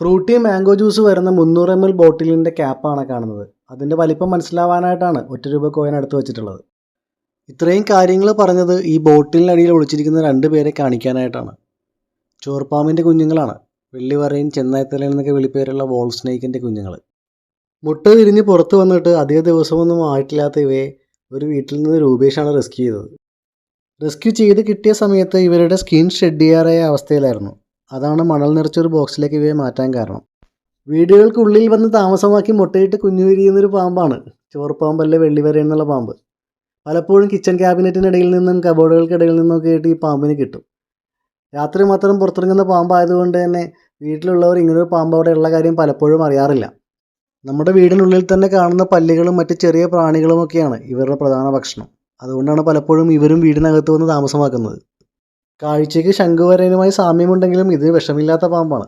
Frooti mango juice വരുന്ന മുന്നൂറ് M L ബോട്ടിലിന്റെ ക്യാപ്പാണ് കാണുന്നത്. അതിന്റെ വലിപ്പം മനസ്സിലാവാനായിട്ടാണ് ഒറ്റ രൂപ കോയിൻ അടുത്ത് വെച്ചിട്ടുള്ളത്. ഇത്രയും കാര്യങ്ങൾ പറഞ്ഞത് ഈ ബോട്ടിലിനടിയിൽ ഒളിച്ചിരിക്കുന്ന രണ്ട് പേരെ കാണിക്കാനായിട്ടാണ്. ചോർപ്പാമ്പിന്റെ കുഞ്ഞുങ്ങളാണ്. വെള്ളിവറയും ചെന്നായ്ത്തലയിൽ എന്നൊക്കെ വിളിപ്പേരുള്ള വോൾ സ്നേക്കിന്റെ കുഞ്ഞുങ്ങൾ. മുട്ട വിരിഞ്ഞ് പുറത്ത് വന്നിട്ട് അധിക ദിവസമൊന്നും ആയിട്ടില്ലാത്ത ഇവയെ ഒരു വീട്ടിൽ നിന്ന് രൂപേഷാണ് റെസ്ക്യൂ ചെയ്തത്. റെസ്ക്യൂ ചെയ്ത് കിട്ടിയ സമയത്ത് ഇവരുടെ സ്കിൻ ഷെഡ് ചെയ്യാറായ അവസ്ഥയിലായിരുന്നു. അതാണ് മണൽ നിറച്ചൊരു ബോക്സിലേക്ക് ഇവയെ മാറ്റാൻ കാരണം. വീടുകൾക്കുള്ളിൽ വന്ന് താമസമാക്കി മുട്ടയിട്ട് കുഞ്ഞു വിരിയുന്നൊരു പാമ്പാണ്. ചോർപ്പാമ്പല്ല വെള്ളിവര എന്നുള്ള പാമ്പ്. പലപ്പോഴും കിച്ചൺ ക്യാബിനറ്റിനിടയിൽ നിന്നും കബോർഡുകൾക്കിടയിൽ നിന്നൊക്കെ ആയിട്ട് ഈ പാമ്പിന് കിട്ടും. രാത്രി മാത്രം പുറത്തിറങ്ങുന്ന പാമ്പായതുകൊണ്ട് തന്നെ വീട്ടിലുള്ളവർ ഇങ്ങനൊരു പാമ്പ് അവിടെ ഉള്ള കാര്യം പലപ്പോഴും അറിയാറില്ല. നമ്മുടെ വീടിനുള്ളിൽ തന്നെ കാണുന്ന പല്ലികളും മറ്റ് ചെറിയ പ്രാണികളുമൊക്കെയാണ് ഇവരുടെ പ്രധാന ഭക്ഷണം. അതുകൊണ്ടാണ് പലപ്പോഴും ഇവരും വീടിനകത്ത് വന്ന് താമസമാക്കുന്നത്. കാഴ്ചയ്ക്ക് ശംഖുവരനുമായി സാമ്യമുണ്ടെങ്കിലും ഇത് വിഷമില്ലാത്ത പാമ്പാണ്.